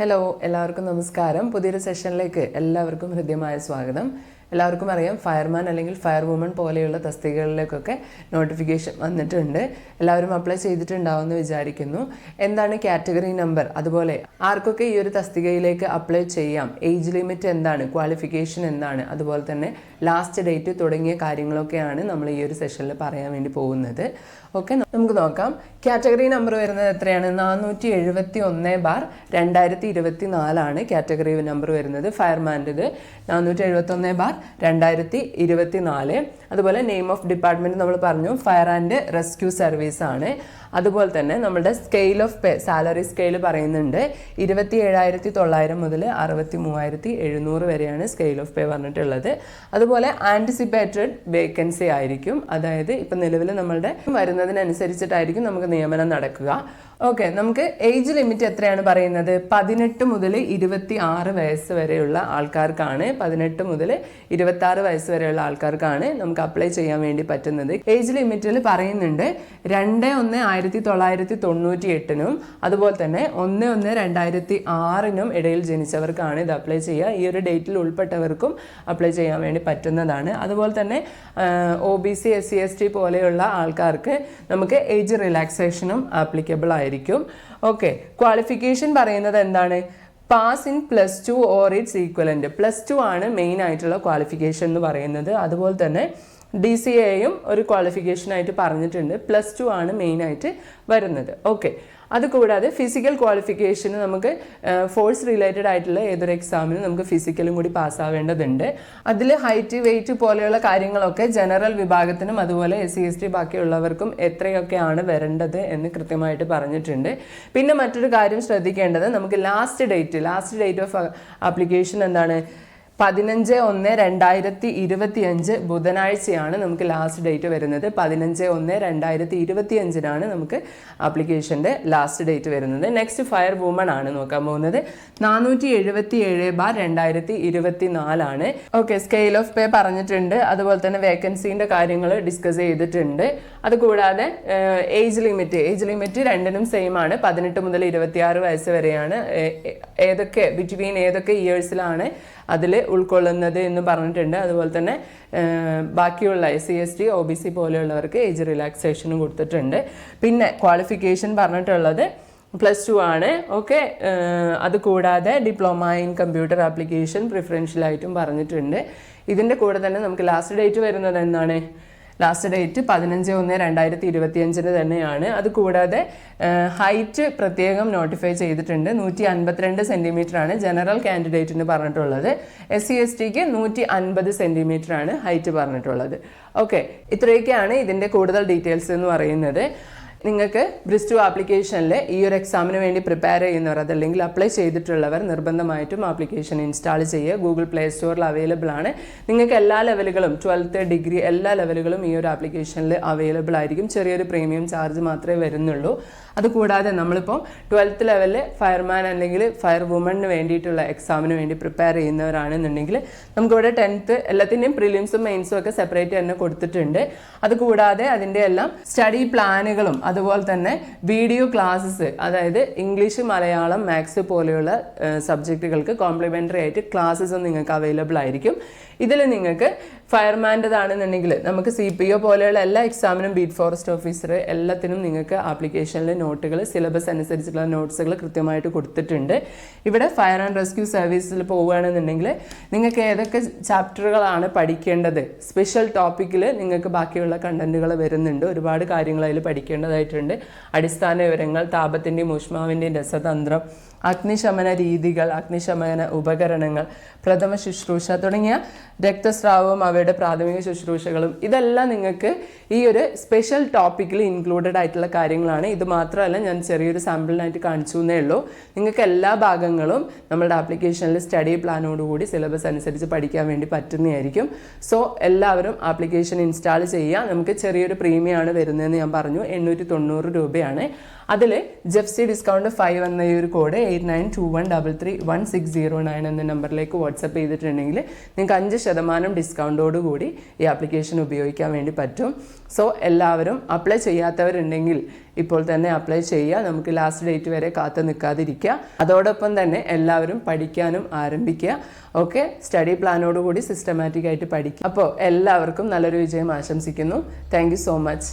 Hello എല്ലാവർക്കും നമസ്കാരം. പുതിയൊരു സെഷനിലേക്ക് എല്ലാവർക്കും ഹൃദ്യമായ സ്വാഗതം. എല്ലാവർക്കും അറിയാം. ഫയർമാൻ അല്ലെങ്കിൽ ഫയർ വുമൺ പോലെയുള്ള തസ്തികകളിലേക്കൊക്കെ നോട്ടിഫിക്കേഷൻ വന്നിട്ടുണ്ട്. എല്ലാവരും അപ്ലൈ ചെയ്തിട്ടുണ്ടാവുമെന്ന് വിചാരിക്കുന്നു. എന്താണ് കാറ്റഗറി നമ്പർ? അതുപോലെ ആർക്കൊക്കെ ഈ ഒരു തസ്തികയിലേക്ക് അപ്ലൈ ചെയ്യാം? ഏജ് ലിമിറ്റ് എന്താണ്? ക്വാളിഫിക്കേഷൻ എന്താണ്? അതുപോലെ തന്നെ ലാസ്റ്റ് ഡേറ്റ് തുടങ്ങിയ കാര്യങ്ങളൊക്കെയാണ് നമ്മൾ ഈ ഒരു സെഷനിൽ പറയാൻ വേണ്ടി പോകുന്നത്. ഓക്കെ നമുക്ക് നോക്കാം. കാറ്റഗറി നമ്പർ വരുന്നത് എത്രയാണ്? നാനൂറ്റി എഴുപത്തി ഒന്ന് ബാർ രണ്ടായിരത്തി ഇരുപത്തി നാലാണ് കാറ്റഗറി നമ്പർ വരുന്നത്. ഫയർമാന്റെത് നാനൂറ്റി എഴുപത്തി ഒന്ന് ബാർ രണ്ടായിരത്തി ഇരുപത്തി നാല് അതുപോലെ നെയിം ഓഫ് ഡിപ്പാർട്ട്മെന്റ് നമ്മൾ പറഞ്ഞു ഫയർ ആൻഡ് റെസ്ക്യൂ സർവീസ് ആണ്. അതുപോലെ തന്നെ നമ്മുടെ scale of pay salary scale പറയുന്നുണ്ട്. ഇരുപത്തി ഏഴായിരത്തി തൊള്ളായിരം മുതൽ അറുപത്തി മൂവായിരത്തി എഴുന്നൂറ് വരെയാണ് സ്കെയിൽ ഓഫ് പേ പറഞ്ഞിട്ടുള്ളത്. അതുപോലെ ആന്റിസിപ്പേറ്റഡ് വേക്കൻസി ആയിരിക്കും. അതായത് ഇപ്പം നിലവിൽ നമ്മളുടെ വരുന്നതിനനുസരിച്ചിട്ടായിരിക്കും നമുക്ക് നിയമനം നടക്കുക. ഓക്കെ നമുക്ക് ഏജ് ലിമിറ്റ് എത്രയാണ് പറയുന്നത്? പതിനെട്ട് മുതൽ ഇരുപത്തി ആറ് വയസ്സ് വരെയുള്ള ആൾക്കാർക്കാണ് പതിനെട്ട് മുതൽ ഇരുപത്തി ആറ് വയസ്സ് വരെയുള്ള ആൾക്കാർക്കാണ് നമുക്ക് അപ്ലൈ ചെയ്യാൻ വേണ്ടി പറ്റുന്നത്. ഏജ് ലിമിറ്റിൽ പറയുന്നുണ്ട് രണ്ട് ഒന്ന് ആയിരത്തി തൊള്ളായിരത്തി തൊണ്ണൂറ്റി എട്ടിനും അതുപോലെ തന്നെ ഒന്ന് ഒന്ന് രണ്ടായിരത്തി ആറിനും ഇടയിൽ ജനിച്ചവർക്കാണ് ഇത് അപ്ലൈ ചെയ്യുക. ഈ ഒരു ഡേറ്റിൽ ഉൾപ്പെട്ടവർക്കും അപ്ലൈ ചെയ്യാൻ വേണ്ടി പറ്റുന്നതാണ്. അതുപോലെ തന്നെ O B C S C S T പോലെയുള്ള ആൾക്കാർക്ക് നമുക്ക് ഏജ് റിലാക്സേഷനും ആപ്ലിക്കബിൾ ആയിരിക്കും. ഓക്കെ ക്വാളിഫിക്കേഷൻ പറയുന്നത് എന്താണ്? Pass in plus two or it's equivalent plus two ആണ് മെയിൻ ആയിട്ടുള്ള ക്വാളിഫിക്കേഷൻ എന്ന് പറയുന്നത്. അതുപോലെ തന്നെ ഡി സി എയും ഒരു ക്വാളിഫിക്കേഷനായിട്ട് പറഞ്ഞിട്ടുണ്ട്. പ്ലസ് ടു ആണ് മെയിനായിട്ട് വരുന്നത്. ഓക്കെ അതുകൂടാതെ ഫിസിക്കൽ ക്വാളിഫിക്കേഷന് നമുക്ക് ഫോഴ്സ് റിലേറ്റഡ് ആയിട്ടുള്ള ഏതൊരു എക്സാമിനും നമുക്ക് ഫിസിക്കലും കൂടി പാസ്സാവേണ്ടതുണ്ട് അതിൽ ഹൈറ്റ് വെയിറ്റ് പോലെയുള്ള കാര്യങ്ങളൊക്കെ ജനറൽ വിഭാഗത്തിനും അതുപോലെ എസ് സി എസ് ടി ബാക്കിയുള്ളവർക്കും എത്രയൊക്കെയാണ് വരേണ്ടത് എന്ന് കൃത്യമായിട്ട് പറഞ്ഞിട്ടുണ്ട്. പിന്നെ മറ്റൊരു കാര്യം ശ്രദ്ധിക്കേണ്ടത് നമുക്ക് last date last date of application എന്താണ്? പതിനഞ്ച് ഒന്ന് രണ്ടായിരത്തി ഇരുപത്തി അഞ്ച് ബുധനാഴ്ചയാണ് നമുക്ക് ലാസ്റ്റ് ഡേറ്റ് വരുന്നത്. പതിനഞ്ച് ഒന്ന് രണ്ടായിരത്തി ഇരുപത്തി അഞ്ചിനാണ് നമുക്ക് ആപ്ലിക്കേഷന്റെ ലാസ്റ്റ് ഡേറ്റ് വരുന്നത്. നെക്സ്റ്റ് ഫയർ വുമൺ ആണ് നോക്കാൻ പോകുന്നത്. നാനൂറ്റി എഴുപത്തി ഏഴ് ബാർ രണ്ടായിരത്തി ഇരുപത്തി നാലാണ് ഓക്കെ സ്കെയിൽ ഓഫ് പേ പറഞ്ഞിട്ടുണ്ട്. അതുപോലെ തന്നെ വേക്കൻസീന്റെ കാര്യങ്ങൾ ഡിസ്കസ് ചെയ്തിട്ടുണ്ട്. അതുകൂടാതെ ഏജ് ലിമിറ്റ് ഏജ് ലിമിറ്റ് രണ്ടിനും സെയിം ആണ്. പതിനെട്ട് മുതൽ ഇരുപത്തിയാറ് വയസ്സ് വരെയാണ് ഏതൊക്കെ ബിറ്റ്വീൻ ഏതൊക്കെ ഇയേഴ്സിലാണ് അതിൽ ഉൾക്കൊള്ളുന്നത് എന്ന് പറഞ്ഞിട്ടുണ്ട്. അതുപോലെ തന്നെ ബാക്കിയുള്ള S C S T O B C പോലെയുള്ളവർക്ക് age റിലാക്സേഷനും കൊടുത്തിട്ടുണ്ട്. പിന്നെ ക്വാളിഫിക്കേഷൻ പറഞ്ഞിട്ടുള്ളത് പ്ലസ് ടു ആണ്. ഓക്കെ അത് കൂടാതെ ഡിപ്ലോമ ഇൻ കമ്പ്യൂട്ടർ ആപ്ലിക്കേഷൻ പ്രിഫറൻഷ്യലായിട്ടും പറഞ്ഞിട്ടുണ്ട്. ഇതിന്റെ കൂടെ തന്നെ നമുക്ക് ലാസ്റ്റ് ഡേറ്റ് വരുന്നത് എന്താണ്? ലാസ്റ്റ് ഡേറ്റ് പതിനഞ്ച് ഒന്ന് രണ്ടായിരത്തി ഇരുപത്തിയഞ്ചിന് തന്നെയാണ്. അതുകൂടാതെ ഹൈറ്റ് പ്രത്യേകം നോട്ടിഫൈ ചെയ്തിട്ടുണ്ട്. നൂറ്റി അൻപത്തിരണ്ട് സെന്റിമീറ്റർ ആണ് ജനറൽ കാൻഡിഡേറ്റിന് പറഞ്ഞിട്ടുള്ളത്. എസ് സി എസ് ടിക്ക് നൂറ്റി അൻപത് സെന്റിമീറ്റർ ആണ് ഹൈറ്റ് പറഞ്ഞിട്ടുള്ളത്. ഓക്കെ ഇത്രയൊക്കെയാണ് ഇതിന്റെ കൂടുതൽ ഡീറ്റെയിൽസ് എന്ന് പറയുന്നത്. നിങ്ങൾക്ക് ബ്രിസ്റ്റു ആപ്ലിക്കേഷനിൽ ഈ ഒരു എക്സാമിന് വേണ്ടി പ്രിപ്പയർ ചെയ്യുന്നവർ അതല്ലെങ്കിൽ അപ്ലൈ ചെയ്തിട്ടുള്ളവർ നിർബന്ധമായിട്ടും ആപ്ലിക്കേഷൻ ഇൻസ്റ്റാൾ ചെയ്യുക. ഗൂഗിൾ പ്ലേ സ്റ്റോറിൽ അവൈലബിൾ ആണ്. നിങ്ങൾക്ക് എല്ലാ ലെവലുകളും ട്വൽത്ത് ഡിഗ്രി എല്ലാ ലെവലുകളും ഈ ഒരു ആപ്ലിക്കേഷനിൽ അവൈലബിൾ ആയിരിക്കും. ചെറിയൊരു പ്രീമിയം ചാർജ് മാത്രമേ വരുന്നുള്ളൂ. അതുകൂടാതെ നമ്മളിപ്പോൾ ട്വൽത്ത് ലെവലിൽ ഫയർമാൻ അല്ലെങ്കിൽ ഫയർ വുമണിന് വേണ്ടിയിട്ടുള്ള എക്സാമിന് വേണ്ടി പ്രിപ്പയർ ചെയ്യുന്നവരാണെന്നുണ്ടെങ്കിൽ നമുക്കിവിടെ ടെൻത്ത് എല്ലാത്തിന്റെയും പ്രിലിംസും മെയിൻസും ഒക്കെ സെപ്പറേറ്റ് തന്നെ കൊടുത്തിട്ടുണ്ട്. അതുകൂടാതെ അതിന്റെ എല്ലാം സ്റ്റഡി പ്ലാനുകളും അതുപോലെ തന്നെ വീഡിയോ ക്ലാസ്സസ് അതായത് ഇംഗ്ലീഷ് മലയാളം മാത്സ് പോലെയുള്ള സബ്ജക്റ്റുകൾക്ക് കോംപ്ലിമെന്ററി ആയിട്ട് ക്ലാസ്സസും നിങ്ങൾക്ക് അവൈലബിൾ ആയിരിക്കും. ഇതിൽ നിങ്ങൾക്ക് ഫയർമാന്റെതാണെന്നുണ്ടെങ്കിൽ നമുക്ക് സി പി ഒ പോലെയുള്ള എല്ലാ എക്സാമിനും ബീറ്റ് ഫോറസ്റ്റ് ഓഫീസർ എല്ലാത്തിനും നിങ്ങൾക്ക് ആപ്ലിക്കേഷനിലെ നോട്ടുകൾ സിലബസ് അനുസരിച്ചുള്ള നോട്ട്സുകൾ കൃത്യമായിട്ട് കൊടുത്തിട്ടുണ്ട്. ഇവിടെ ഫയർ ആൻഡ് റെസ്ക്യൂ സർവീസിൽ പോവുകയാണെന്നുണ്ടെങ്കിൽ നിങ്ങൾക്ക് ഏതൊക്കെ ചാപ്റ്ററുകളാണ് പഠിക്കേണ്ടത്? സ്പെഷ്യൽ ടോപ്പിക്കിൽ നിങ്ങൾക്ക് ബാക്കിയുള്ള കണ്ടന്റുകൾ വരുന്നുണ്ട്. ഒരുപാട് കാര്യങ്ങൾ അതിൽ പഠിക്കേണ്ടതായിട്ടുണ്ട് അടിസ്ഥാന വിവരങ്ങൾ താപത്തിന്റെയും ഊഷ്മാവിന്റെയും രസതന്ത്രം അഗ്നിശമന രീതികൾ അഗ്നിശമന ഉപകരണങ്ങൾ പ്രഥമ ശുശ്രൂഷ തുടങ്ങിയ രക്തസ്രാവവും അവയുടെ പ്രാഥമിക ശുശ്രൂഷകളും ഇതെല്ലാം നിങ്ങൾക്ക് ഈ ഒരു സ്പെഷ്യൽ ടോപ്പിക്കിൽ ഇൻക്ലൂഡഡ് ആയിട്ടുള്ള കാര്യങ്ങളാണ്. ഇത് മാത്രമല്ല ഞാൻ ചെറിയൊരു സാമ്പിളിനായിട്ട് കാണിച്ചു എന്നേ ഉള്ളൂ. നിങ്ങൾക്ക് എല്ലാ ഭാഗങ്ങളും നമ്മുടെ ആപ്ലിക്കേഷനിൽ സ്റ്റഡി പ്ലാനോടുകൂടി സിലബസ് അനുസരിച്ച് പഠിക്കാൻ വേണ്ടി പറ്റുന്നതായിരിക്കും. സോ എല്ലാവരും ആപ്ലിക്കേഷൻ ഇൻസ്റ്റാൾ ചെയ്യുക. നമുക്ക് ചെറിയൊരു പ്രീമിയമാണ് വരുന്നതെന്ന് ഞാൻ പറഞ്ഞു. എണ്ണൂറ്റി തൊണ്ണൂറ് രൂപയാണ്. അതിൽ ജെഫ്സി ഡിസ്കൗണ്ട് ഫൈവ് എന്ന ഈ ഒരു code eight nine two one double three one six zero nine എന്ന നമ്പറിലേക്ക് വാട്സപ്പ് ചെയ്തിട്ടുണ്ടെങ്കിൽ നിങ്ങൾക്ക് അഞ്ച് ശതമാനം ഡിസ്കൗണ്ടോട് കൂടി ഈ ആപ്ലിക്കേഷൻ ഉപയോഗിക്കാൻ വേണ്ടി പറ്റും. സോ എല്ലാവരും അപ്ലൈ ചെയ്യാത്തവരുണ്ടെങ്കിൽ ഇപ്പോൾ തന്നെ അപ്ലൈ ചെയ്യുക. നമുക്ക് ലാസ്റ്റ് ഡേറ്റ് വരെ കാത്തു നിൽക്കാതിരിക്കുക. അതോടൊപ്പം തന്നെ എല്ലാവരും പഠിക്കാനും ആരംഭിക്കുക. ഓക്കെ സ്റ്റഡി പ്ലാനോടുകൂടി സിസ്റ്റമാറ്റിക് ആയിട്ട് പഠിക്കുക. അപ്പോൾ എല്ലാവർക്കും നല്ലൊരു വിജയം ആശംസിക്കുന്നു. Thank so much